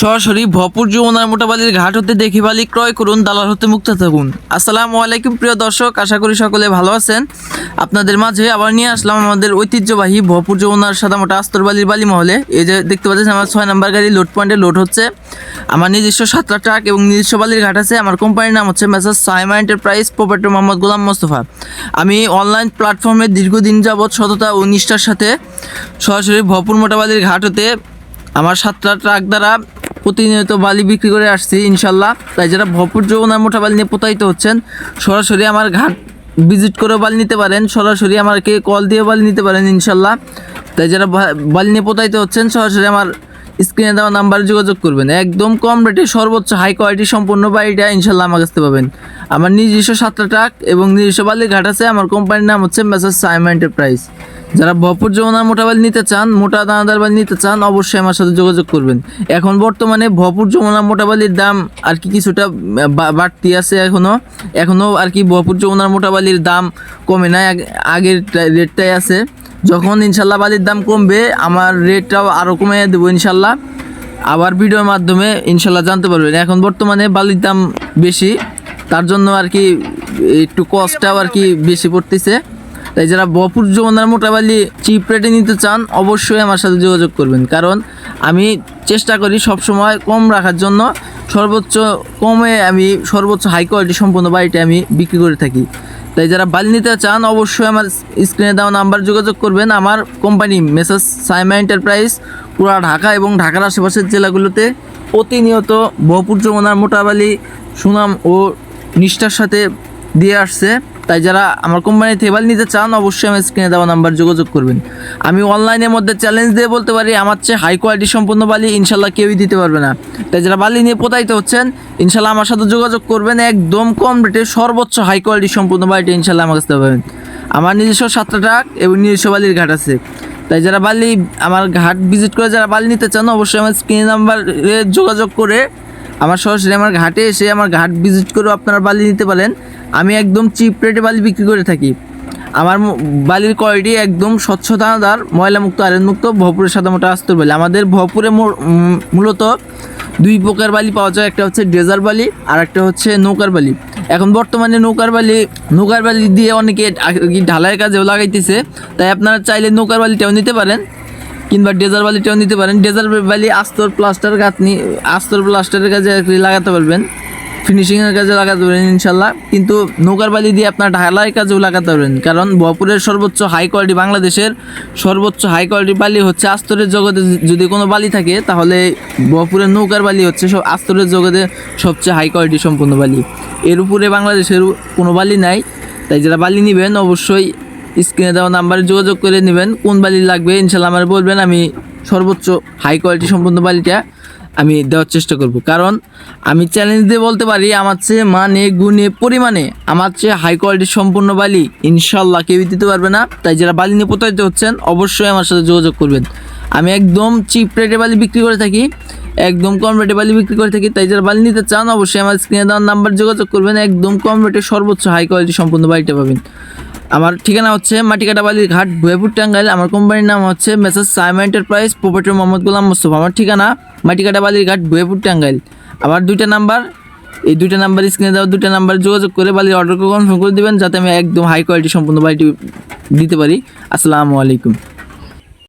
সরাসরি ভরপুর যমুনার মোটাবালির ঘাট হতে দেখি বালি ক্রয় করুন, দালাল হতে মুক্ত থাকুন। আসসালামু আলাইকুম, প্রিয় দর্শক, আশা করি সকলে ভালো আছেন। আপনাদের মাঝে আবার নিয়ে আসলাম আমাদের ঐতিহ্যবাহী ভরপুর যমুনার সাদামোটা আস্তরবালির বালি মহলে। এই যে দেখতে পাচ্ছেন, আমার ছয় নাম্বার গাড়ি লোড পয়েন্টে লোড হচ্ছে। আমার নিজস্ব সাতটা ট্রাক এবং নিজস্ব বালির ঘাট আছে। আমার কোম্পানির নাম হচ্ছে messrs Saima enterprise proprietor Mohammad Golam Mostafa. আমি অনলাইন প্ল্যাটফর্মে দীর্ঘদিন যাবৎ সততা ও নিষ্ঠার সাথে সরাসরি ভরপুর মোটাবালির ঘাট হতে আমার সাতটা ট্রাক দ্বারা প্রতিনিয়ত বালি বিক্রি করে আসছি, ইনশাল্লাহ। তাই যারা ভরপুর যৌনার মোটা বালি নিয়ে প্রতারিত হচ্ছেন, সরাসরি আমার ঘাট ভিজিট করে বালি নিতে পারেন, সরাসরি আমাকে কল দিয়ে বালি নিতে পারেন, ইনশাল্লাহ। তাই যারা বালি নিয়ে প্রতারিত হচ্ছেন, সরাসরি আমার স্ক্রিনে দেওয়া নাম্বারে যোগাযোগ করবেন। একদম কম রেটে সর্বোচ্চ হাই কোয়ালিটি সম্পূর্ণ বাড়িটা ইনশাল্লাহ আমার কাছে পাবেন। আমার নিজস্ব সাতটা ট্রাক এবং নিজস্ব বালির ঘাট আছে, আমার কোম্পানির নাম হচ্ছে মেসার সাইমা এন্টারপ্রাইজ যারা ভরপুর যমুনার মোটা বালি নিতে চান, মোটা দানাদার বালি নিতে চান, অবশ্যই আমার সাথে যোগাযোগ করবেন। এখন বর্তমানে ভরপুর যমুনার মোটা বালির দাম আর কি কিছুটা বাড়তি আছে এখনও এখনও আর কি ভরপুর যমুনার মোটা বালির দাম কমে নাই, আগ- আগের রেটটাই আছে। যখন ইনশাল্লাহ বালির দাম কমবে, আমার রেটটাও আরও কমে দেবো ইনশাল্লাহ। আবার ভিডিওর মাধ্যমে ইনশাল্লাহ জানতে পারবেন। এখন বর্তমানে বালির দাম বেশি, তার জন্য আর কি একটু কস্টটাও আর কি বেশি পড়তেছে। তাই যারা বপুর যমুনার মোটাবালি চিপ রেটে নিতে চান, অবশ্যই আমার সাথে যোগাযোগ করবেন। কারণ আমি চেষ্টা করি সবসময় কম রাখার জন্য, সর্বোচ্চ কমে আমি সর্বোচ্চ হাই কোয়ালিটি সম্পন্ন বাড়িটা আমি বিক্রি করে থাকি। তাই যারা বালি নিতে চান, অবশ্যই আমার স্ক্রিনে দেওয়া নাম্বার যোগাযোগ করবেন। আমার কোম্পানি মেসাস সাইমা এন্টারপ্রাইজ পুরা ঢাকা এবং ঢাকার আশেপাশের জেলাগুলোতে প্রতিনিয়ত বহুপুর যমুনার মোটাবালি সুনাম ও নিষ্ঠার সাথে দিয়ে আসছে। তাই যারা আমার কোম্পানি থেকে বালি নিতে চান, অবশ্যই আমার স্ক্রিনে দেওয়া নাম্বার যোগাযোগ করবেন। আমি অনলাইনের মধ্যে চ্যালেঞ্জ দিয়ে বলতে পারি, আমার চেয়ে হাই কোয়ালিটি সম্পন্ন বালি ইনশাল্লাহ কেউই দিতে পারবে না। তাই যারা বালি নিয়ে প্রতারিত হচ্ছেন, ইনশাল্লাহ আমার সাথে যোগাযোগ করবেন, একদম কম রেটে সর্বোচ্চ হাই কোয়ালিটি সম্পন্ন বালিটা ইনশাল্লাহ আমার কাছে পাবেন। আমার নিজস্ব সাতটা ট্রাক এবং নিজস্ব বালির ঘাট আছে। তাই যারা বালি, আমার ঘাট ভিজিট করে যারা বালি নিতে চান, অবশ্যই আমার স্ক্রিন নাম্বারে যোগাযোগ করে, আমার সরাসরি আমার ঘাটে এসে আমার ঘাট ভিজিট করেও আপনারা বালি নিতে পারেন। আমি একদম চিপ রেটে বালি বিক্রি করে থাকি। আমার বালির কোয়ালিটি একদম স্বচ্ছ দানাদার ময়লামুক্ত আয়রন মুক্ত ভরপুরের সাদা মোটা আস্তর বালি। আমাদের ভরপুরে মূলত দুই প্রকার বালি পাওয়া যায়, একটা হচ্ছে ডেজার বালি আর একটা হচ্ছে নৌকার বালি। এখন বর্তমানে নৌকার বালি নৌকার বালি দিয়ে অনেকে ঢালাইয়ের কাজেও লাগাইতেছে, তাই আপনারা চাইলে নৌকার বালিটাও নিতে পারেন কিংবা ডেজার বালিটাও নিতে পারেন। ডেজার বালি আস্তর প্লাস্টার গাঁথনি আস্তর প্লাস্টারের কাজে লাগাতে পারবেন। ফিনিশিংয়ের কাজে লাগাতে পারেন ইনশাল্লাহ। কিন্তু নৌকার বালি দিয়ে আপনার ঢালাই কাজেও লাগাতে পারবেন কারণ বহপুরের সর্বোচ্চ হাই কোয়ালিটি বাংলাদেশের সর্বোচ্চ হাই কোয়ালিটি বালি হচ্ছে আস্তরের জগতে। যদি কোনো বালি থাকে, তাহলে বহপুরের নৌকার বালি হচ্ছে সব আস্তরের জগতে সবচেয়ে হাই কোয়ালিটি সম্পূর্ণ বালি। এর উপরে বাংলাদেশের কোনো বালি নাই। তাই যারা বালি নেবেন, অবশ্যই স্ক্রিনে দেওয়া নাম্বারে যোগাযোগ করে নেবেন। কোন বালি লাগবে, ইনশাল্লাহ আমার বলবেন। আমি সর্বোচ্চ হাই কোয়ালিটি সম্পন্ন বালিটা আমি দেওয়ার চেষ্টা করব। কারণ আমি চ্যালেঞ্জ দিয়ে বলতে পারি, আমার চেয়ে মানে গুণে, পরিমাণে আমার চেয়ে হাই কোয়ালিটি সম্পূর্ণ বালি ইনশাল্লাহ কেউই দিতে পারবে না। তাই যারা বালি নিয়ে প্রতারিত হচ্ছেন, অবশ্যই আমার সাথে যোগাযোগ করবেন। আমি একদম চিপ রেটে বালি বিক্রি করে থাকি, একদম কম রেটে বালি বিক্রি করে থাকি। তাই যারা বালি নিতে চান, অবশ্যই আমার স্ক্রিনে দেওয়ার নাম্বার যোগাযোগ করবেন। একদম কম রেটে সর্বোচ্চ হাই কোয়ালিটি সম্পূর্ণ বালিটা পাবেন। আমার ঠিকানা হচ্ছে মাটিকাটা বালির ঘাট, ভুয়েপুর টাঙ্গাইল। আমার কোম্পানির নাম হচ্ছে messrs Saima enterprise proprietor Mohammad Golam Mostafa. আমার ঠিকানা মাটিকাটা বালির ঘাট, ভুয়েপুর টাঙ্গাইল। আমার দুইটা নাম্বার, এই দুইটা নাম্বার স্ক্রিনে দেওয়া দুইটা নাম্বার যোগাযোগ করে বালির অর্ডার কনফার্ম করে দেবেন, যাতে আমি একদম হাই কোয়ালিটি সম্পূর্ণ বাড়িটি দিতে পারি। আসসালামু আলাইকুম।